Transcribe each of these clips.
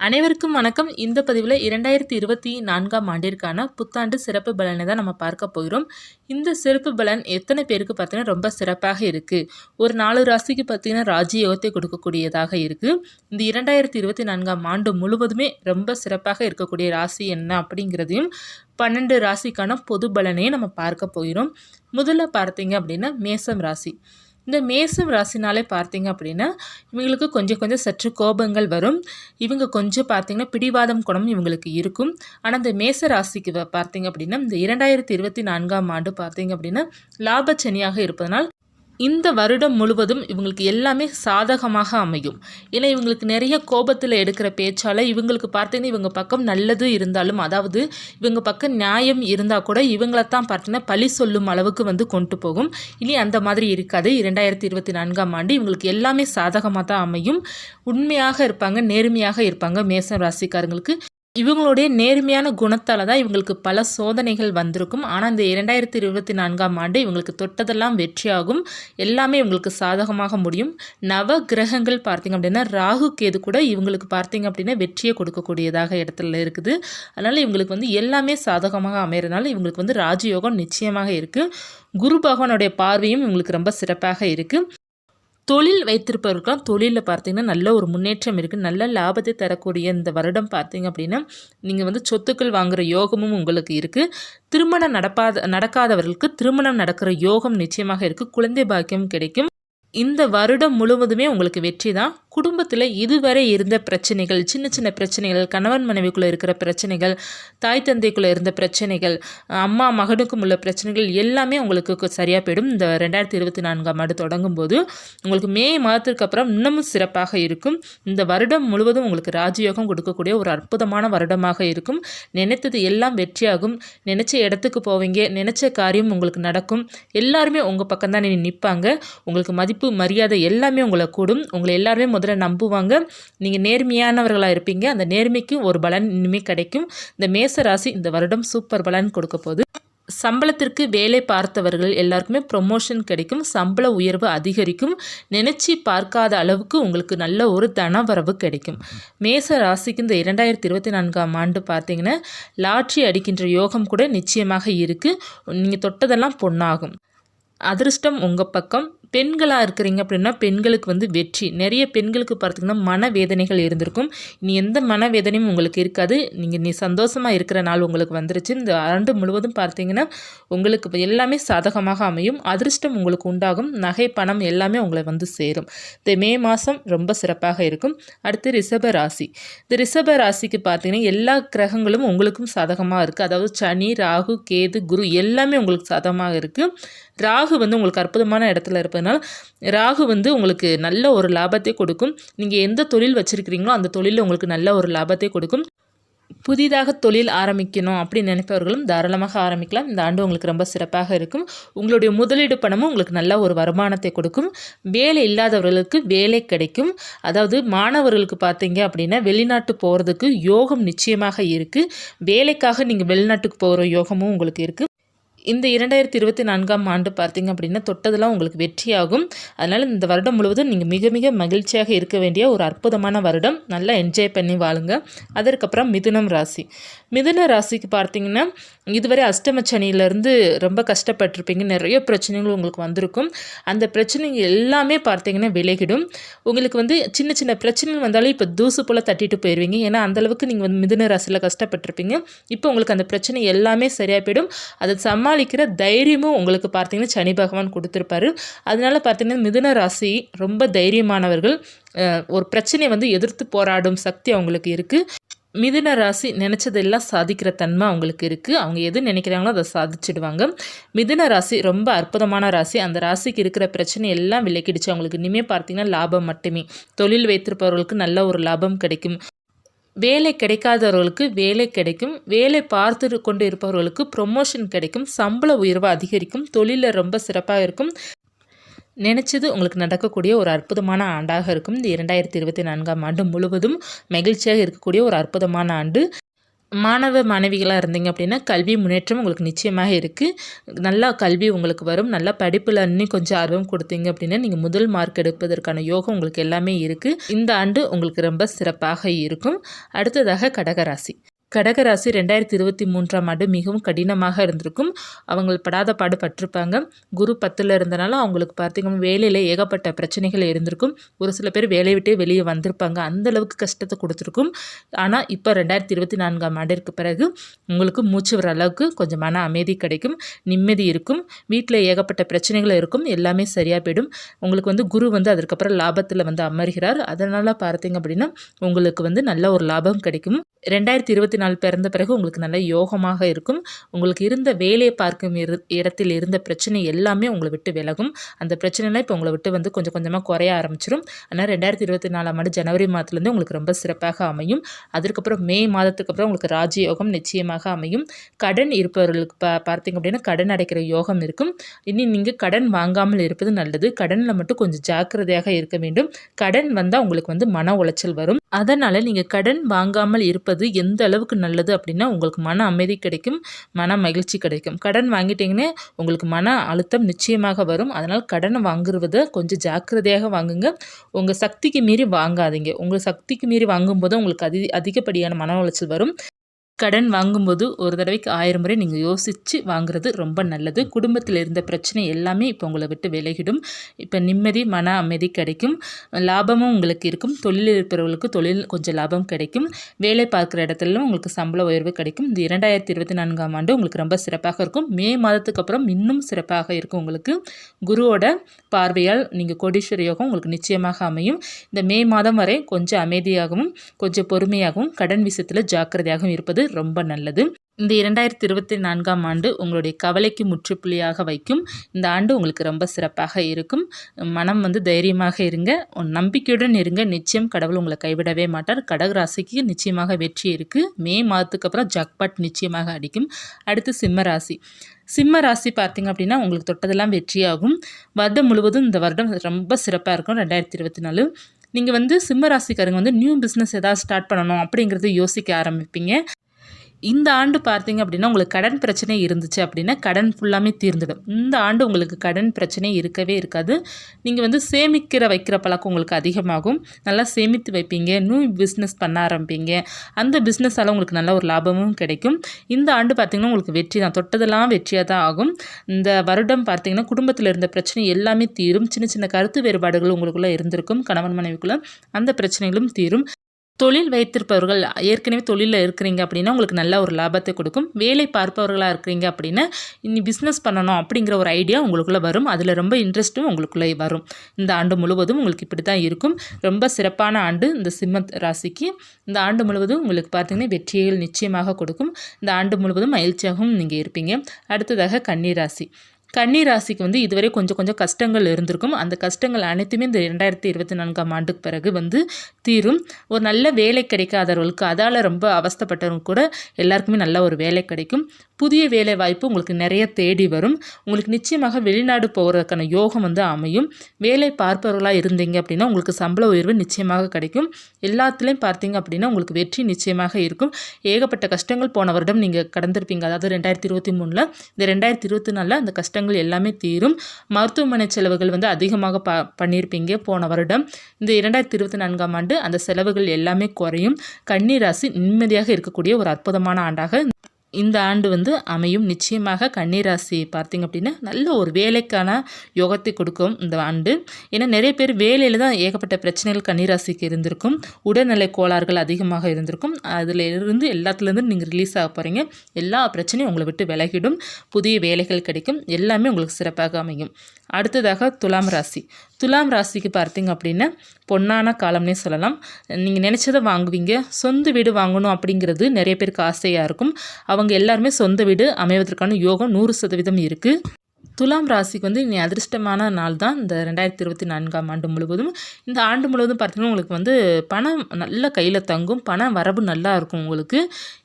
அனைவருக்கும் வணக்கம். இந்த பதிவில் இரண்டாயிரத்தி இருபத்தி நான்காம் ஆண்டிற்கான புத்தாண்டு சிறப்பு பலனை தான் நம்ம பார்க்க போகிறோம். இந்த சிறப்பு பலன் எத்தனை பேருக்கு பார்த்தீங்கன்னா ரொம்ப சிறப்பாக இருக்குது ஒரு நாலு ராசிக்கு பார்த்தீங்கன்னா ராஜயோகத்தை கொடுக்கக்கூடியதாக இருக்குது இந்த இரண்டாயிரத்தி இருபத்தி நான்காம் ஆண்டு முழுவதுமே ரொம்ப சிறப்பாக இருக்கக்கூடிய ராசி என்ன அப்படிங்கிறதையும் பன்னெண்டு ராசிக்கான பொது பலனையும் நம்ம பார்க்க போகிறோம். முதல்ல பார்த்தீங்க அப்படின்னா மேசம் ராசி. இந்த மேசம் ராசினாலே பார்த்தீங்க அப்படின்னா இவங்களுக்கு கொஞ்சம் கொஞ்சம் சற்று கோபங்கள் வரும். இவங்க கொஞ்சம் பார்த்தீங்கன்னா பிடிவாதம் குணம் இவங்களுக்கு இருக்கும். ஆனால் இந்த மேச ராசிக்கு பார்த்தீங்க அப்படின்னா இந்த இரண்டாயிரத்தி இருபத்தி நான்காம் ஆண்டு பார்த்தீங்க அப்படின்னா லாபச்சனியாக இருப்பதனால் இந்த வருடம் முழுவதும் இவங்களுக்கு எல்லாமே சாதகமாக அமையும். ஏன்னா இவங்களுக்கு நிறைய கோபத்தில் எடுக்கிற பேச்சால் இவங்களுக்கு பார்த்தீங்கன்னா இவங்க பக்கம் நல்லது இருந்தாலும் அதாவது இவங்க பக்கம் நியாயம் இருந்தால் கூட இவங்களைத்தான் பார்த்தீங்கன்னா பழி சொல்லும் அளவுக்கு வந்து கொண்டு போகும். இனி அந்த மாதிரி இருக்காது. இரண்டாயிரத்தி இருபத்தி நான்காம் ஆண்டு இவங்களுக்கு எல்லாமே சாதகமாக தான் அமையும். உண்மையாக இருப்பாங்க நேர்மையாக இருப்பாங்க மேசம் ராசிக்காரங்களுக்கு. இவங்களுடைய நேர்மையான குணத்தால் தான் இவங்களுக்கு பல சோதனைகள் வந்திருக்கும். ஆனால் இந்த இரண்டாயிரத்தி இருபத்தி நான்காம் ஆண்டு இவங்களுக்கு தொட்டதெல்லாம் வெற்றியாகும். எல்லாமே இவங்களுக்கு சாதகமாக முடியும். நவ கிரகங்கள் பார்த்திங்க அப்படின்னா ராகு கேது கூட இவங்களுக்கு பார்த்திங்க அப்படின்னா வெற்றியை கொடுக்கக்கூடியதாக இடத்துல இருக்குது. அதனால் இவங்களுக்கு வந்து எல்லாமே சாதகமாக அமைகிறதுனால இவங்களுக்கு வந்து ராஜயோகம் நிச்சயமாக இருக்குது குரு பகவானுடைய பார்வையும் இவங்களுக்கு ரொம்ப சிறப்பாக இருக்குது தொழில் வைத்திருப்பவர்களுக்கெல்லாம் தொழிலில் பார்த்தீங்கன்னா நல்ல ஒரு முன்னேற்றம் இருக்குது நல்ல லாபத்தை தரக்கூடிய இந்த வருடம் பார்த்தீங்க அப்படின்னா நீங்கள் வந்து சொத்துக்கள் வாங்குகிற யோகமும் உங்களுக்கு இருக்குது திருமணம் நடப்பாத நடக்காதவர்களுக்கு திருமணம் நடக்கிற யோகம் நிச்சயமாக இருக்குது குழந்தை பாக்கியம் கிடைக்கும். இந்த வருடம் முழுவதுமே உங்களுக்கு வெற்றி தான். குடும்பத்தில் இதுவரை இருந்த பிரச்சனைகள் சின்ன சின்ன பிரச்சனைகள் கணவன் மனைவிக்குள்ளே இருக்கிற பிரச்சனைகள் தாய் தந்தைக்குள்ளே இருந்த பிரச்சனைகள் அம்மா மகனுக்கும் உள்ள பிரச்சனைகள் எல்லாமே உங்களுக்கு சரியாக போயிடும். இந்த ரெண்டாயிரத்தி இருபத்தி நான்காம் ஆண்டு தொடங்கும் போது உங்களுக்கு மே மாதத்திற்கு அப்புறம் இன்னமும் சிறப்பாக இருக்கும். இந்த வருடம் முழுவதும் உங்களுக்கு ராஜயோகம் கொடுக்கக்கூடிய ஒரு அற்புதமான வருடமாக இருக்கும். நினைத்தது எல்லாம் வெற்றியாகும். நினச்ச இடத்துக்கு போவீங்க நினச்ச காரியம் உங்களுக்கு நடக்கும். எல்லாருமே உங்கள் பக்கம் தான் நிற்பாங்க உங்களுக்கு மதிப்பு மரியாதை எல்லாமே உங்களை கூடும். உங்களை எல்லாருமே முதல்ல நம்புவாங்க. நீங்கள் நேர்மையானவர்களாக இருப்பீங்க. அந்த நேர்மைக்கும் ஒரு பலன் இனிமேல் கிடைக்கும். இந்த மேச ராசி இந்த வருடம் சூப்பர் பலன் கொடுக்க போகுது. சம்பளத்திற்கு வேலை பார்த்தவர்கள் எல்லாருக்குமே ப்ரொமோஷன் கிடைக்கும். சம்பள உயர்வு அதிகரிக்கும். நினச்சி பார்க்காத அளவுக்கு உங்களுக்கு நல்ல ஒரு தனவரவு கிடைக்கும். மேச ராசிக்கு இந்த இரண்டாயிரத்தி இருபத்தி நான்காம் ஆண்டு பார்த்தீங்கன்னா லாட்ரி அடிக்கின்ற யோகம் கூட நிச்சயமாக இருக்குது நீங்கள் தொட்டதெல்லாம் பொண்ணாகும் அதிர்ஷ்டம் உங்கள் பக்கம். பெண்களாக இருக்கிறீங்க அப்படின்னா பெண்களுக்கு வந்து வெற்றி. நிறைய பெண்களுக்கு பார்த்திங்கன்னா மனவேதனைகள் இருந்திருக்கும். இனி எந்த மனவேதனையும் உங்களுக்கு இருக்காது. நீங்கள் நீ சந்தோஷமாக இருக்கிற நாள் உங்களுக்கு வந்துருச்சு. இந்த ஆண்டு முழுவதும் பார்த்தீங்கன்னா உங்களுக்கு எல்லாமே சாதகமாக அமையும். அதிர்ஷ்டம் உங்களுக்கு உண்டாகும். நகை பணம் எல்லாமே உங்களை வந்து சேரும். இந்த மே மாதம் ரொம்ப சிறப்பாக இருக்கும். அடுத்து ரிஷப ராசி. இந்த ரிஷப ராசிக்கு பார்த்தீங்கன்னா எல்லா கிரகங்களும் உங்களுக்கும் சாதகமாக இருக்குது அதாவது சனி ராகு கேது குரு எல்லாமே உங்களுக்கு சாதகமாக இருக்குது ராகு வந்து உங்களுக்கு அற்புதமான இடத்துல இருப்பதனால் ராகு வந்து உங்களுக்கு நல்ல ஒரு லாபத்தை கொடுக்கும். நீங்கள் எந்த தொழில் வச்சுருக்கிறீங்களோ அந்த தொழிலில் உங்களுக்கு நல்ல ஒரு லாபத்தை கொடுக்கும். புதிதாக தொழில் ஆரம்பிக்கணும் அப்படின்னு நினைப்பவர்களும் தாராளமாக ஆரம்பிக்கலாம். இந்த ஆண்டு உங்களுக்கு ரொம்ப சிறப்பாக இருக்கும். உங்களுடைய முதலீடு பணமும் உங்களுக்கு நல்ல ஒரு வருமானத்தை கொடுக்கும். வேலை இல்லாதவர்களுக்கு வேலை கிடைக்கும். அதாவது மாணவர்களுக்கு பார்த்தீங்க அப்படின்னா வெளிநாட்டு போகிறதுக்கு யோகம் நிச்சயமாக இருக்குது வேலைக்காக நீங்கள் வெளிநாட்டுக்கு போகிற யோகமும் உங்களுக்கு இருக்குது இந்த இரண்டாயிரத்தி இருபத்தி நான்காம் ஆண்டு பார்த்தீங்க அப்படின்னா தொட்டதெல்லாம் உங்களுக்கு வெற்றியாகும். அதனால் இந்த வருடம் முழுவதும் நீங்கள் மிக மிக மகிழ்ச்சியாக இருக்க வேண்டிய ஒரு அற்புதமான வருடம். நல்லா என்ஜாய் பண்ணி வாழுங்க. அதற்கப்புறம் மிதுனம் ராசி. மிதுன ராசிக்கு பார்த்தீங்கன்னா இதுவரை அஷ்டம சனியிலேருந்து ரொம்ப கஷ்டப்பட்டிருப்பீங்க. நிறைய பிரச்சனைகள் உங்களுக்கு வந்திருக்கும். அந்த பிரச்சனைகள் எல்லாமே பார்த்தீங்கன்னா விலகிடும். உங்களுக்கு வந்து சின்ன சின்ன பிரச்சனைகள் வந்தாலும் இப்போ தூசு போல் தட்டிட்டு போயிடுவீங்க ஏன்னா அந்தளவுக்கு நீங்கள் வந்து மிதுன ராசியில் கஷ்டப்பட்டிருப்பீங்க. இப்போ உங்களுக்கு அந்த பிரச்சனை எல்லாமே சரியாக போயிடும். அதை சமாளிக்கிற தைரியமும் உங்களுக்கு பார்த்தீங்கன்னா சனி பகவான் கொடுத்துருப்பாரு. அதனால பார்த்தீங்கன்னா மிதுன ராசி ரொம்ப தைரியமானவர்கள். ஒரு பிரச்சனையை வந்து எதிர்த்து போராடும் சக்தி அவங்களுக்கு இருக்குது மிதுன ராசி நினச்சதெல்லாம் சாதிக்கிற தன்மை அவங்களுக்கு இருக்குது அவங்க எது நினைக்கிறாங்களோ அதை சாதிச்சிடுவாங்க. மிதுன ராசி ரொம்ப அற்புதமான ராசி. அந்த ராசிக்கு இருக்கிற பிரச்சனை எல்லாம் விலக்கிடுச்சு. அவங்களுக்கு இனிமேல் பார்த்தீங்கன்னா லாபம் மட்டுமே. தொழில் வைத்திருப்பவர்களுக்கு நல்ல ஒரு லாபம் கிடைக்கும். வேலை கிடைக்காதவர்களுக்கு வேலை கிடைக்கும். வேலை பார்த்து கொண்டு இருப்பவர்களுக்கு ப்ரொமோஷன் கிடைக்கும். சம்பள உயர்வு அதிகரிக்கும். தொழிலில் ரொம்ப சிறப்பாக இருக்கும். நினச்சது உங்களுக்கு நடக்கக்கூடிய ஒரு அற்புதமான ஆண்டாக இருக்கும். இந்த இரண்டாயிரத்தி இருபத்தி நான்காம் ஆண்டு முழுவதும் மகிழ்ச்சியாக இருக்கக்கூடிய ஒரு அற்புதமான ஆண்டு. மாணவ மாணவிகளாக இருந்தீங்க அப்படின்னா கல்வி முன்னேற்றம் உங்களுக்கு நிச்சயமாக இருக்குது நல்லா கல்வி உங்களுக்கு வரும். நல்லா படிப்பில் இன்னும் கொஞ்சம் ஆர்வம் கொடுத்தீங்க அப்படின்னா நீங்கள் முதல் மார்க் எடுப்பதற்கான யோகம் உங்களுக்கு எல்லாமே இருக்குது இந்த ஆண்டு உங்களுக்கு ரொம்ப சிறப்பாக இருக்கும். அடுத்ததாக கடகராசி. கடகராசி ரெண்டாயிரத்தி இருபத்தி மூன்றாம் ஆண்டு மிகவும் கடினமாக இருந்திருக்கும். அவங்க படாத பாடு பட்டிருப்பாங்க. குரு பத்தில் இருந்தனால அவங்களுக்கு பார்த்திங்கன்னா வேலையில் ஏகப்பட்ட பிரச்சனைகள் இருந்திருக்கும். ஒரு சில பேர் வேலையை விட்டே வெளியே வந்திருப்பாங்க. அந்தளவுக்கு கஷ்டத்தை கொடுத்துருக்கும். ஆனால் இப்போ ரெண்டாயிரத்தி இருபத்தி நான்காம் ஆண்டிற்கு பிறகு உங்களுக்கு மூச்சு வர அளவுக்கு கொஞ்சம் மன அமைதி கிடைக்கும். நிம்மதி இருக்கும். வீட்டில் ஏகப்பட்ட பிரச்சனைகள் இருக்கும். எல்லாமே சரியாக போயிடும். உங்களுக்கு வந்து குரு வந்து அதுக்கப்புறம் லாபத்தில் வந்து அமர்கிறார். அதனால் பார்த்தீங்க அப்படின்னா உங்களுக்கு வந்து நல்ல ஒரு லாபம் கிடைக்கும். ரெண்டாயிரத்தி இருபத்தி நாலு பிறந்த பிறகு உங்களுக்கு நல்ல யோகமாக இருக்கும். உங்களுக்கு இருந்த வேலையை பார்க்கும் இரு இடத்தில் இருந்த பிரச்சனை எல்லாமே உங்களை விட்டு விலகும். அந்த பிரச்சனைலாம் இப்போ உங்களை விட்டு வந்து கொஞ்சம் கொஞ்சமாக குறைய ஆரம்பிச்சிடும் ஆனால் ரெண்டாயிரத்தி இருபத்தி நாலாம் ஆண்டு ஜனவரி மாதத்துலேருந்து உங்களுக்கு ரொம்ப சிறப்பாக அமையும். அதற்கப்புறம் மே மாதத்துக்கு அப்புறம் உங்களுக்கு ராஜயோகம் நிச்சயமாக அமையும். கடன் இருப்பவர்களுக்கு பா பார்த்தீங்க அப்படின்னா கடன் அடைக்கிற யோகம் இருக்கும். இனி நீங்கள் கடன் வாங்காமல் இருப்பது நல்லது. கடனில் மட்டும் கொஞ்சம் ஜாக்கிரதையாக இருக்க வேண்டும். கடன் வந்தால் உங்களுக்கு வந்து மன உளைச்சல் வரும். அதனால் நீங்கள் கடன் வாங்காமல் இருப்பது எந்த அளவுக்கு நல்லது அப்படின்னா உங்களுக்கு மன அமைதி கிடைக்கும் மன மகிழ்ச்சி கிடைக்கும். கடன் வாங்கிட்டீங்கன்னா உங்களுக்கு மன அழுத்தம் நிச்சயமாக வரும். அதனால் கடனை வாங்குறத கொஞ்சம் ஜாக்கிரதையாக வாங்குங்க. உங்கள் சக்திக்கு மீறி வாங்காதீங்க. உங்கள் சக்திக்கு மீறி வாங்கும்போது உங்களுக்கு அதி அதிகப்படியான மன உளைச்சல் வரும். கடன் வாங்கும்போது ஒரு தடவைக்கு ஆயிரம் முறை நீங்கள் யோசித்து வாங்குறது ரொம்ப நல்லது. குடும்பத்தில் இருந்த பிரச்சனை எல்லாமே இப்போ உங்களை விட்டு விலகிடும். இப்போ நிம்மதி மன அமைதி கிடைக்கும். லாபமும் உங்களுக்கு இருக்கும். தொழில் இருப்பவர்களுக்கு தொழில் கொஞ்சம் லாபம் கிடைக்கும். வேலை பார்க்குற இடத்துலலாம் உங்களுக்கு சம்பள உயர்வு கிடைக்கும். இந்த இரண்டாயிரத்தி இருபத்தி நான்காம் ஆண்டு உங்களுக்கு ரொம்ப சிறப்பாக இருக்கும். மே மாதத்துக்கு அப்புறம் இன்னும் சிறப்பாக இருக்கும் உங்களுக்கு. குருவோட பார்வையால் நீங்கள் கோடீஸ்வர யோகம் உங்களுக்கு நிச்சயமாக அமையும். இந்த மே மாதம் வரை கொஞ்சம் அமைதியாகவும் கொஞ்சம் பொறுமையாகவும் கடன் விஷயத்தில் ஜாக்கிரதையாகவும் இருப்பது ரொம்ப நல்லது. இந்த இரண்டாயிரத்தி இருபத்தி நான்காம் ஆண்டு உங்களுடைய கவலைக்கு முற்றுப்புள்ளியாக வைக்கும். இந்த ஆண்டு உங்களுக்கு ரொம்ப சிறப்பாக இருக்கும். மனம் வந்து தைரியமாக இருங்க. நம்பிக்கையுடன் இருங்க. நிச்சயம் கடவுள் உங்களை கைவிடவே மாட்டார். கடகராசிக்கு நிச்சயமாக வெற்றி இருக்குது மே மாதத்துக்கு அப்புறம் ஜக்பாட் நிச்சயமாக அடிக்கும். அடுத்து சிம்ம ராசி. சிம்ம ராசி பார்த்திங்க அப்படின்னா உங்களுக்கு தொட்டதெல்லாம் வெற்றியாகும். வருடம் முழுவதும் இந்த வருடம் ரொம்ப சிறப்பாக இருக்கும். ரெண்டாயிரத்தி இருபத்தி நாலு நீங்கள் வந்து சிம்ம ராசிக்காரங்க வந்து நியூ பிஸ்னஸ் ஏதாவது ஸ்டார்ட் பண்ணணும் அப்படிங்கிறது யோசிக்க ஆரம்பிப்பீங்க. இந்த ஆண்டு பார்த்தீங்க அப்படின்னா உங்களுக்கு கடன் பிரச்சனை இருந்துச்சு அப்படின்னா கடன் ஃபுல்லாமே தீர்ந்துடும். இந்த ஆண்டு உங்களுக்கு கடன் பிரச்சனை இருக்கவே இருக்காது. நீங்கள் வந்து சேமிக்கிற வைக்கிற பழக்கம் உங்களுக்கு அதிகமாகும். நல்லா சேமித்து வைப்பீங்க. நியூ பிஸ்னஸ் பண்ண ஆரம்பிப்பீங்க. அந்த பிஸ்னஸால் உங்களுக்கு நல்ல ஒரு லாபமும் கிடைக்கும். இந்த ஆண்டு பார்த்திங்கன்னா உங்களுக்கு வெற்றி தான். தொட்டதெல்லாம் வெற்றியாக தான் ஆகும். இந்த வருடம் பார்த்திங்கன்னா குடும்பத்தில் இருந்த பிரச்சனை எல்லாமே தீரும். சின்ன சின்ன கருத்து வேறுபாடுகள் உங்களுக்குள்ளே இருந்திருக்கும். கணவன் மனைவிக்குள்ளே அந்த பிரச்சனைகளும் தீரும். தொழில் வைத்திருப்பவர்கள் ஏற்கனவே தொழிலில் இருக்கிறீங்க அப்படின்னா உங்களுக்கு நல்ல ஒரு லாபத்தை கொடுக்கும். வேலை பார்ப்பவர்களாக இருக்கிறீங்க அப்படின்னா இனி பிஸ்னஸ் பண்ணணும் அப்படிங்கிற ஒரு ஐடியா உங்களுக்குள்ளே வரும். அதில் ரொம்ப இன்ட்ரெஸ்ட்டும் உங்களுக்குள்ளே வரும். இந்த ஆண்டு முழுவதும் உங்களுக்கு இப்படி தான் இருக்கும். ரொம்ப சிறப்பான ஆண்டு இந்த சிம்ம ராசிக்கு. இந்த ஆண்டு முழுவதும் உங்களுக்கு பார்த்தீங்கன்னா வெற்றிகள் நிச்சயமாக கொடுக்கும். இந்த ஆண்டு முழுவதும் மகிழ்ச்சியாகவும் நீங்கள் இருப்பீங்க. அடுத்ததாக கன்னி ராசி. கன்னி ராசிக்கு வந்து இதுவரை கொஞ்சம் கொஞ்சம் கஷ்டங்கள் இருந்திருக்கும். அந்த கஷ்டங்கள் அனைத்துமே இந்த ரெண்டாயிரத்தி இருபத்தி நான்காம் ஆண்டுக்கு பிறகு வந்து தீரும். ஒரு நல்ல வேலை கிடைக்காதவர்களுக்கு அதால் ரொம்ப அவஸ்தப்பட்டவங்க கூட எல்லாருக்குமே நல்ல ஒரு வேலை கிடைக்கும். புதிய வேலை வாய்ப்பு உங்களுக்கு நிறைய தேடி வரும். உங்களுக்கு நிச்சயமாக வெளிநாடு போகிறதுக்கான யோகம் வந்து அமையும். வேலை பார்ப்பவர்களாக இருந்தீங்க அப்படின்னா உங்களுக்கு சம்பள உயர்வு நிச்சயமாக கிடைக்கும். எல்லாத்துலேயும் பார்த்தீங்க அப்படின்னா உங்களுக்கு வெற்றி நிச்சயமாக இருக்கும். ஏகப்பட்ட கஷ்டங்கள் போன வருடம் நீங்கள் கடந்திருப்பீங்க. அதாவது ரெண்டாயிரத்தி இருபத்தி மூணில். இந்த ரெண்டாயிரத்தி இருபத்தி நாலில் அந்த கஷ்டம் கஷ்டங்கள் எல்லாமே தீரும். மருத்துவமனை செலவுகள் வந்து அதிகமாக ப பண்ணியிருப்பீங்க போன வருடம். இந்த இரண்டாயிரத்தி இருபத்தி நான்காம் ஆண்டு அந்த செலவுகள் எல்லாமே குறையும். கண்ணீராசி நிம்மதியாக இருக்கக்கூடிய ஒரு அற்புதமான ஆண்டாக இந்த ஆண்டு வந்து அமையும். நிச்சயமாக கன்னிராசி பார்த்திங்க அப்படின்னா நல்ல ஒரு வேலைக்கான யோகத்தை கொடுக்கும் இந்த ஆண்டு. ஏன்னா நிறைய பேர் வேலையில் தான் ஏகப்பட்ட பிரச்சனைகள் கன்னிராசிக்கு இருந்திருக்கும். உடல்நிலை கோளாறுகள் அதிகமாக இருந்திருக்கும். அதில் இருந்து எல்லாத்துலேருந்து நீங்கள் ரிலீஸ் ஆக போகிறீங்க எல்லா பிரச்சனையும் உங்களை விட்டு விலகிடும். புதிய வேலைகள் கிடைக்கும். எல்லாமே உங்களுக்கு சிறப்பாக அமையும். அடுத்ததாக துலாம் ராசி. துலாம் ராசிக்கு பார்த்தீங்க அப்படின்னா பொன்னான காலம்னே சொல்லலாம். நீங்கள் நினச்சதை வாங்குவீங்க. சொந்த வீடு வாங்கணும் அப்படிங்கிறது நிறைய பேருக்கு ஆசையாக இருக்கும். அவங்க எல்லாருமே சொந்த வீடு அமைவதற்கான யோகம் நூறு சதவீதம் இருக்குது துலாம் ராசிக்கு வந்து இனி அதிர்ஷ்டமான நாள் தான் இந்த ரெண்டாயிரத்தி இருபத்தி நான்காம் ஆண்டு முழுவதும். இந்த ஆண்டு முழுவதும் பார்த்திங்கன்னா உங்களுக்கு வந்து பணம் நல்ல கையில் தங்கும் பண வரவு நல்லா இருக்கும் உங்களுக்கு.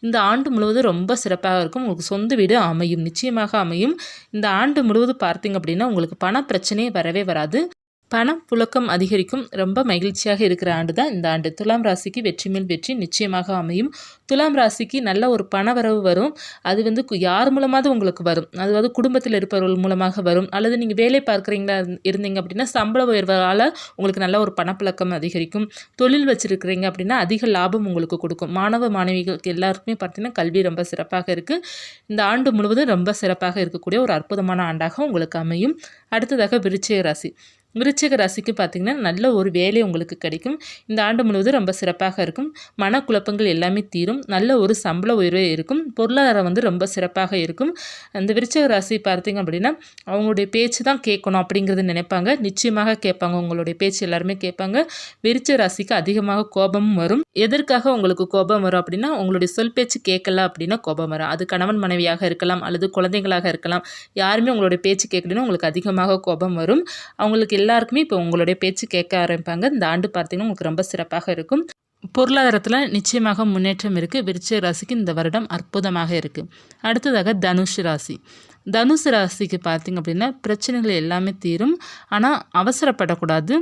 இந்த ஆண்டு முழுவதும் ரொம்ப சிறப்பாக இருக்கும். உங்களுக்கு சொந்த வீடு அமையும் நிச்சயமாக அமையும். இந்த ஆண்டு முழுவதும் பார்த்திங்க அப்படின்னா உங்களுக்கு பண பிரச்சனையே வரவே வராது. பணம் புழக்கம் அதிகரிக்கும். ரொம்ப மகிழ்ச்சியாக இருக்கிற ஆண்டு தான் இந்த ஆண்டு. துலாம் ராசிக்கு வெற்றி மேல் வெற்றி நிச்சயமாக அமையும். துலாம் ராசிக்கு நல்ல ஒரு பண வரவு வரும். அது வந்து கு- யார் மூலமாவது உங்களுக்கு வரும். அதாவது குடும்பத்தில் இருப்பவர்கள் மூலமாக வரும். அல்லது நீங்கள் வேலை பார்க்குறீங்களா இருந்தீங்க அப்படின்னா சம்பள உயர்வால் உங்களுக்கு நல்ல ஒரு பணப்புழக்கம் அதிகரிக்கும். தொழில் வச்சுருக்கிறீங்க அப்படின்னா அதிக லாபம் உங்களுக்கு கொடுக்கும். மாணவ மாணவிகளுக்கு எல்லாருக்குமே பார்த்தீங்கன்னா கல்வி ரொம்ப சிறப்பாக இருக்குது இந்த ஆண்டு முழுவதும் ரொம்ப சிறப்பாக இருக்கக்கூடிய ஒரு அற்புதமான ஆண்டாக உங்களுக்கு அமையும். அடுத்ததாக விருச்சிக ராசி. விருச்சிக ராசிக்கு பார்த்திங்கன்னா நல்ல ஒரு வேலை உங்களுக்கு கிடைக்கும். இந்த ஆண்டு முழுவதும் ரொம்ப சிறப்பாக இருக்கும். மனக்குழப்பங்கள் எல்லாமே தீரும். நல்ல ஒரு சம்பள உயர்வு இருக்கும். பொருளாதாரம் வந்து ரொம்ப சிறப்பாக இருக்கும். அந்த விருச்சிக ராசி பார்த்தீங்க அப்படின்னா அவங்களுடைய பேச்சு தான் கேட்கணும் அப்படிங்கிறது நினைப்பாங்க. நிச்சயமாக கேட்பாங்க. உங்களுடைய பேச்சு எல்லாருமே கேட்பாங்க. விருச்ச ராசிக்கு அதிகமாக கோபமும் வரும். எதற்காக உங்களுக்கு கோபம் வரும் அப்படின்னா உங்களுடைய சொல் பேச்சு கேட்கல அப்படின்னா கோபம் வரும் அது கணவன் மனைவியாக இருக்கலாம் அல்லது குழந்தைகளாக இருக்கலாம். யாருமே உங்களுடைய பேச்சு கேட்கலன்னா உங்களுக்கு அதிகமாக கோபம் வரும். அவங்களுக்கு எல்லாருக்குமே இப்போ உங்களுடைய பேச்சு கேட்க ஆரம்பிப்பாங்க. இந்த ஆண்டு பார்த்தீங்கன்னா உங்களுக்கு ரொம்ப சிறப்பாக இருக்கும். பொருளாதாரத்தில் நிச்சயமாக முன்னேற்றம் இருக்குது விருச்சிக ராசிக்கு இந்த வருடம் அற்புதமாக இருக்குது அடுத்ததாக தனுஷ் ராசி. தனுசு ராசிக்கு பார்த்திங்க அப்படின்னா பிரச்சனைகள் எல்லாமே தீரும். ஆனால் அவசரப்படக்கூடாது.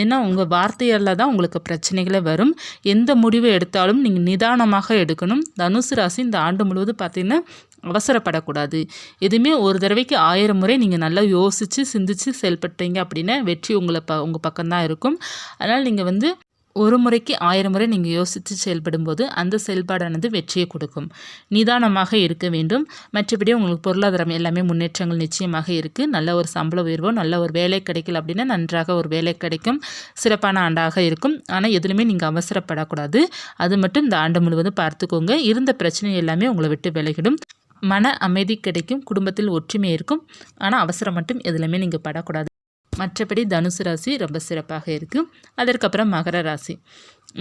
ஏன்னா உங்கள் வார்த்தையால் தான் உங்களுக்கு பிரச்சனைகளே வரும். எந்த முடிவை எடுத்தாலும் நீங்கள் நிதானமாக எடுக்கணும். தனுசு ராசி இந்த ஆண்டு முழுவதும் பார்த்திங்கன்னா அவசரப்படக்கூடாது. எதுவுமே ஒரு தடவைக்கு ஆயிரம் முறை நீங்கள் நல்லா யோசித்து சிந்திச்சு செயல்பட்டீங்க அப்படின்னா வெற்றி உங்களை ப உங்கள் பக்கம்தான் இருக்கும். அதனால் நீங்கள் வந்து ஒரு முறைக்கு ஆயிரம் முறை நீங்கள் யோசித்து செயல்படும்போது அந்த செயல்பாடானது வெற்றியை கொடுக்கும். நிதானமாக இருக்க வேண்டும். மற்றபடி உங்களுக்கு பொருளாதாரம் எல்லாமே முன்னேற்றங்கள் நிச்சயமாக இருக்குது நல்ல ஒரு சம்பள உயர்வோ நல்ல ஒரு வேலை கிடைக்கல அப்படின்னா நன்றாக ஒரு வேலை கிடைக்கும். சிறப்பான ஆண்டாக இருக்கும். ஆனால் எதுலையுமே நீங்கள் அவசரப்படக்கூடாது. அது மட்டும் இந்த ஆண்டு முழுவதும் பார்த்துக்கோங்க. இருந்த பிரச்சனை எல்லாமே உங்களை விட்டு விலகிடும். மன அமைதி கிடைக்கும் குடும்பத்தில் ஒற்றுமை இருக்கும். ஆனால் அவசரம் மட்டும் எதுலையுமே நீங்கள் படக்கூடாது. மற்றபடி தனுசு ராசி ரொம்ப சிறப்பாக இருக்குது அதற்கப்புறம் மகர ராசி.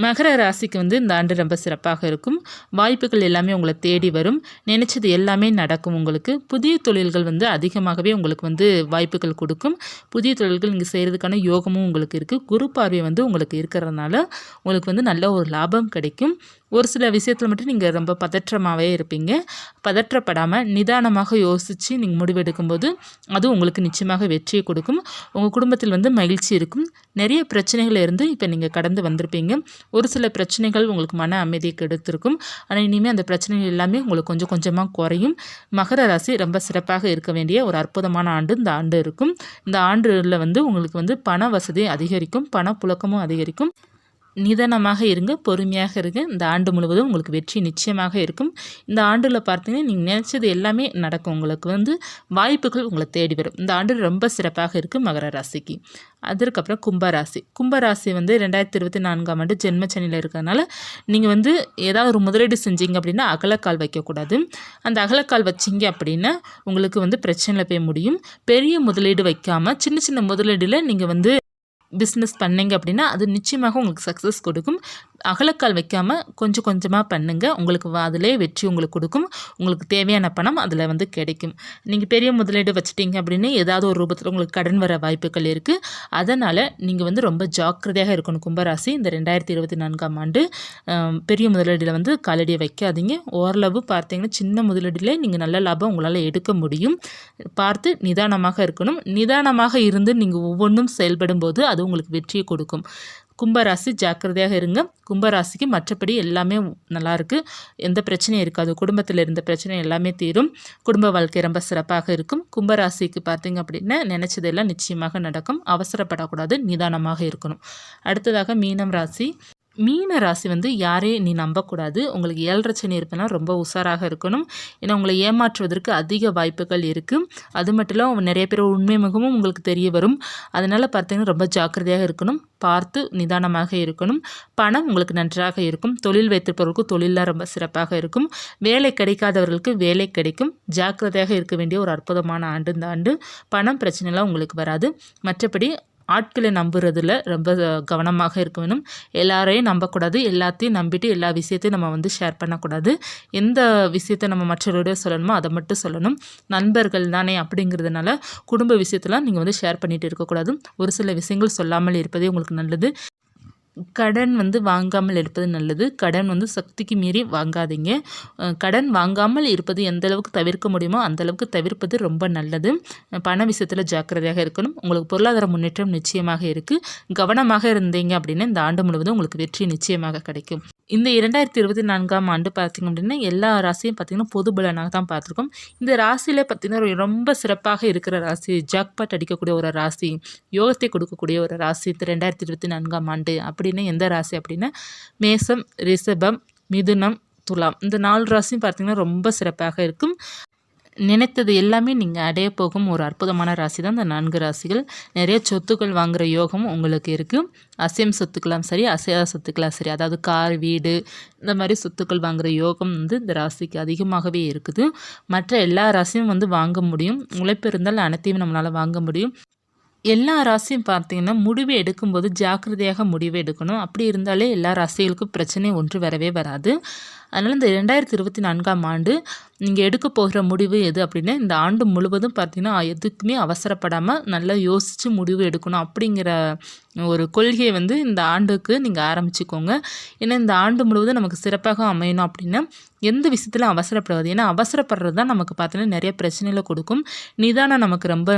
மகர ராசிக்கு வந்து இந்த ஆண்டு ரொம்ப சிறப்பாக இருக்கும். வாய்ப்புகள் எல்லாமே உங்களை தேடி வரும். நினைச்சது எல்லாமே நடக்கும் உங்களுக்கு. புதிய தொழில்கள் வந்து அதிகமாகவே உங்களுக்கு வந்து வாய்ப்புகள் கொடுக்கும். புதிய தொழில்கள் நீங்கள் செய்கிறதுக்கான யோகமும் உங்களுக்கு இருக்குது குரு பார்வை வந்து உங்களுக்கு இருக்கிறதுனால உங்களுக்கு வந்து நல்ல ஒரு லாபம் கிடைக்கும். ஒரு சில விஷயத்தில் மட்டும் நீங்கள் ரொம்ப பதற்றமாகவே இருப்பீங்க. பதற்றப்படாமல் நிதானமாக யோசித்து நீங்கள் முடிவெடுக்கும்போது அது உங்களுக்கு நிச்சயமாக வெற்றியை கொடுக்கும். உங்கள் குடும்பத்தில் வந்து மகிழ்ச்சி இருக்கும். நிறைய பிரச்சனைகள் இருந்து இப்போ நீங்கள் கடந்து வந்திருப்பீங்க. ஒரு சில பிரச்சனைகள் உங்களுக்கு மன அமைதியை கெடுத்திருக்கும். ஆனால் இனிமேல் அந்த பிரச்சனைகள் எல்லாமே உங்களுக்கு கொஞ்சம் கொஞ்சமாக குறையும். மகர ராசி ரொம்ப சிறப்பாக இருக்க வேண்டிய ஒரு அற்புதமான ஆண்டு இந்த ஆண்டு இருக்கும். இந்த ஆண்டில் வந்து உங்களுக்கு வந்து பண வசதி அதிகரிக்கும். பண புழக்கமும் அதிகரிக்கும். நிதானமாக இருங்க பொறுமையாக இருங்க. இந்த ஆண்டு முழுவதும் உங்களுக்கு வெற்றி நிச்சயமாக இருக்கும். இந்த ஆண்டில் பார்த்தீங்கன்னா நீங்கள் நினச்சது எல்லாமே நடக்கும். உங்களுக்கு வந்து வாய்ப்புகள் உங்களை தேடி வரும். இந்த ஆண்டு ரொம்ப சிறப்பாக இருக்குது மகர ராசிக்கு. அதற்கப்புறம் கும்பராசி கும்பராசி வந்து ரெண்டாயிரத்தி இருபத்தி நான்காம் ஆண்டு ஜென்மச்சனியில் இருக்கிறதுனால நீங்கள் வந்து ஏதாவது ஒரு முதலீடு செஞ்சீங்க அப்படின்னா அகலக்கால் வைக்கக்கூடாது. அந்த அகலக்கால் வச்சிங்க அப்படின்னா உங்களுக்கு வந்து பிரச்சனையில் போய் முடியும். பெரிய முதலீடு வைக்காமல் சின்ன சின்ன முதலீடில் நீங்கள் வந்து பிஸ்னஸ் பண்ணீங்க அப்படின்னா அது நிச்சயமாக உங்களுக்கு சக்ஸஸ் கொடுக்கும். அகலக்கால் வைக்காமல் கொஞ்சம் கொஞ்சமாக பண்ணுங்கள் உங்களுக்கு அதிலே வெற்றி உங்களுக்கு கொடுக்கும். உங்களுக்கு தேவையான பணம் அதில் வந்து கிடைக்கும். நீங்கள் பெரிய முதலீடு வச்சுட்டீங்க அப்படின்னு ஏதாவது ஒரு ரூபத்தில் உங்களுக்கு கடன் வர வாய்ப்புகள் இருக்குது அதனால் நீங்கள் வந்து ரொம்ப ஜாக்கிரதையாக இருக்கணும். கும்பராசி இந்த ரெண்டாயிரத்தி இருபத்தி நான்காம் ஆண்டு பெரிய முதலீடில் வந்து காலடியை வைக்காதீங்க. ஓரளவு பார்த்தீங்கன்னா சின்ன முதலீடில் நீங்கள் நல்ல லாபம் உங்களால் எடுக்க முடியும். பார்த்து நிதானமாக இருக்கணும். நிதானமாக இருந்து நீங்கள் ஒவ்வொன்றும் செயல்படும் போது அது உங்களுக்கு வெற்றியை கொடுக்கும். கும்பராசி ஜாக்கிரதையாக இருங்க. கும்பராசிக்கு மற்றபடி எல்லாமே நல்லாயிருக்கு எந்த பிரச்சனையும் இருக்காது. குடும்பத்தில் இருந்த பிரச்சனை எல்லாமே தீரும். குடும்ப வாழ்க்கை ரொம்ப சிறப்பாக இருக்கும். கும்பராசிக்கு பார்த்தீங்க அப்படின்னா நினச்சதெல்லாம் நிச்சயமாக நடக்கும். அவசரப்படக்கூடாது. நிதானமாக இருக்கணும். அடுத்ததாக மீனம் ராசி. மீன ராசி வந்து யாரையும் நீ நம்பக்கூடாது. உங்களுக்கு ஏழரை சனி இருப்பெல்லாம் ரொம்ப உஷாராக இருக்கணும். ஏன்னா உங்களை ஏமாற்றுவதற்கு அதிக வாய்ப்புகள் இருக்குது அது மட்டும் இல்லாமல் நிறைய பேர் உண்மை முகமும் உங்களுக்கு தெரிய வரும். அதனால் பார்த்தீங்கன்னா ரொம்ப ஜாக்கிரதையாக இருக்கணும். பார்த்து நிதானமாக இருக்கணும். பணம் உங்களுக்கு நன்றாக இருக்கும். தொழில் வைத்திருப்பவர்களுக்கு தொழிலாக ரொம்ப சிறப்பாக இருக்கும். வேலை கிடைக்காதவர்களுக்கு வேலை கிடைக்கும். ஜாக்கிரதையாக இருக்க வேண்டிய ஒரு அற்புதமான ஆண்டு இந்த ஆண்டு. பணம் பிரச்சனைலாம் உங்களுக்கு வராது. மற்றபடி ஆட்களை நம்புறதுல ரொம்ப கவனமாக இருக்க வேணும். எல்லாரையும் நம்பக்கூடாது. எல்லாத்தையும் நம்பிட்டு எல்லா விஷயத்தையும் நம்ம வந்து ஷேர் பண்ணக்கூடாது. எந்த விஷயத்தை நம்ம மற்றவரோட சொல்லணுமோ அதை மட்டும் சொல்லணும். நண்பர்கள் தானே அப்படிங்கிறதுனால குடும்ப விஷயத்தெல்லாம் நீங்கள் வந்து ஷேர் பண்ணிகிட்டு இருக்கக்கூடாது. ஒரு சில விஷயங்கள் சொல்லாமல் இருப்பதே உங்களுக்கு நல்லது. கடன் வந்து வாங்காமல் இருப்பது நல்லது. கடன் வந்து சக்திக்கு மீறி வாங்காதீங்க. கடன் வாங்காமல் இருப்பது எந்த அளவுக்கு தவிர்க்க முடியுமோ அந்த அளவுக்கு தவிர்ப்பது ரொம்ப நல்லது. பண விஷயத்தில் ஜாக்கிரதையாக இருக்கணும். உங்களுக்கு பொருளாதார முன்னேற்றம் நிச்சயமாக இருக்குது கவனமாக இருந்தீங்க அப்படின்னா இந்த ஆண்டு முழுவதும் உங்களுக்கு வெற்றி நிச்சயமாக கிடைக்கும். இந்த இரண்டாயிரத்தி இருபத்தி நான்காம் ஆண்டு பார்த்திங்க அப்படின்னா எல்லா ராசியும் பார்த்திங்கன்னா பொது பலனாக தான் பார்த்துருக்கோம். இந்த ராசியில் பார்த்திங்கன்னா ரொம்ப சிறப்பாக இருக்கிற ராசி ஜாக்பாட் அடிக்கக்கூடிய ஒரு ராசி யோகத்தை கொடுக்கக்கூடிய ஒரு ராசி இந்த ரெண்டாயிரத்தி இருபத்தி நான்காம் ஆண்டு அப்படின்னு எந்த ராசி அப்படின்னா? மேசம் ரிஷபம் மிதுனம் துலாம். இந்த நாலு ராசியும் பார்த்திங்கன்னா ரொம்ப சிறப்பாக இருக்கும். நினைத்தது எல்லாமே நீங்கள் அடைய போகும் ஒரு அற்புதமான ராசி தான் இந்த நான்கு ராசிகள். நிறைய சொத்துக்கள் வாங்குகிற யோகம் உங்களுக்கு இருக்குது அசையம் சொத்துக்களாம் சரி அசையாத சொத்துக்களாம் சரி. அதாவது கார் வீடு இந்த மாதிரி சொத்துக்கள் வாங்குகிற யோகம் வந்து இந்த ராசிக்கு அதிகமாகவே இருக்குது. மற்ற எல்லா ராசியும் வந்து வாங்க முடியும். உழைப்பு இருந்தால் அனைத்தையும் நம்மளால் வாங்க முடியும். எல்லா ராசியும் பார்த்தீங்கன்னா முடிவு எடுக்கும்போது ஜாக்கிரதையாக முடிவு எடுக்கணும். அப்படி இருந்தாலே எல்லா ராசிகளுக்கும் பிரச்சனை ஒன்று வரவே வராது. அதனால் இந்த ரெண்டாயிரத்தி இருபத்தி நான்காம் ஆண்டு நீங்கள் எடுக்க போகிற முடிவு எது அப்படின்னா இந்த ஆண்டு முழுவதும் பார்த்திங்கன்னா எதுக்குமே அவசரப்படாமல் நல்லா யோசித்து முடிவு எடுக்கணும் அப்படிங்கிற ஒரு கொள்கையை வந்து இந்த ஆண்டுக்கு நீங்கள் ஆரம்பிச்சுக்கோங்க. ஏன்னா இந்த ஆண்டு முழுவதும் நமக்கு சிறப்பாக அமையணும் அப்படின்னா எந்த விஷயத்திலும் அவசரப்படாது. ஏன்னா அவசரப்படுறது தான் நமக்கு பார்த்தீங்கன்னா நிறைய பிரச்சனைகளை கொடுக்கும். நிதானம் நமக்கு ரொம்ப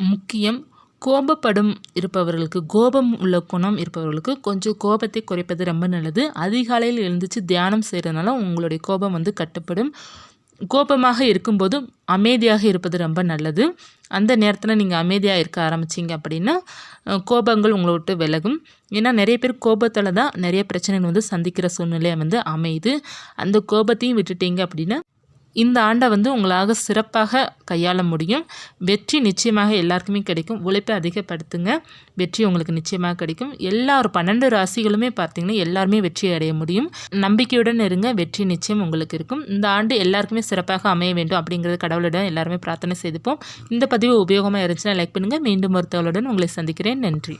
முக்கியம். கோபப்படும் இருப்பவர்களுக்கு கோபம் உள்ள குணம் இருப்பவர்களுக்கு கொஞ்சம் கோபத்தை குறைப்பது ரொம்ப நல்லது. அதிகாலையில் எழுந்துச்சு தியானம் செய்கிறதுனால உங்களுடைய கோபம் வந்து கட்டுப்படும். கோபமாக இருக்கும்போது அமைதியாக இருப்பது ரொம்ப நல்லது. அந்த நேரத்தில் நீங்கள் அமைதியாக இருக்க ஆரம்பிச்சிங்க அப்படின்னா கோபங்கள் உங்களை விட்டு விலகும். ஏன்னா நிறைய பேர் கோபத்தில் தான் நிறைய பிரச்சனைகள் வந்து சந்திக்கிற சூழ்நிலையை வந்து அமையுது. அந்த கோபத்தையும் விட்டுட்டீங்க அப்படின்னா இந்த ஆண்டை வந்து உங்களாக சிறப்பாக கையாள முடியும். வெற்றி நிச்சயமாக எல்லாருக்குமே கிடைக்கும். உழைப்பை அதிகப்படுத்துங்க. வெற்றி உங்களுக்கு நிச்சயமாக கிடைக்கும். எல்லா ஒரு பன்னெண்டு ராசிகளுமே பார்த்தீங்கன்னா எல்லாருமே வெற்றி அடைய முடியும். நம்பிக்கையுடன் இருங்க. வெற்றி நிச்சயம் உங்களுக்கு இருக்கும். இந்த ஆண்டு எல்லாருக்குமே சிறப்பாக அமைய வேண்டும் அப்படிங்கிறது கடவுளிடம் எல்லாருமே பிரார்த்தனை செய்துப்போம். இந்த பதிவு உபயோகமாக இருந்துச்சுன்னா லைக் பண்ணுங்கள் மீண்டும் ஒருத்தவளுடன் உங்களை சந்திக்கிறேன். நன்றி.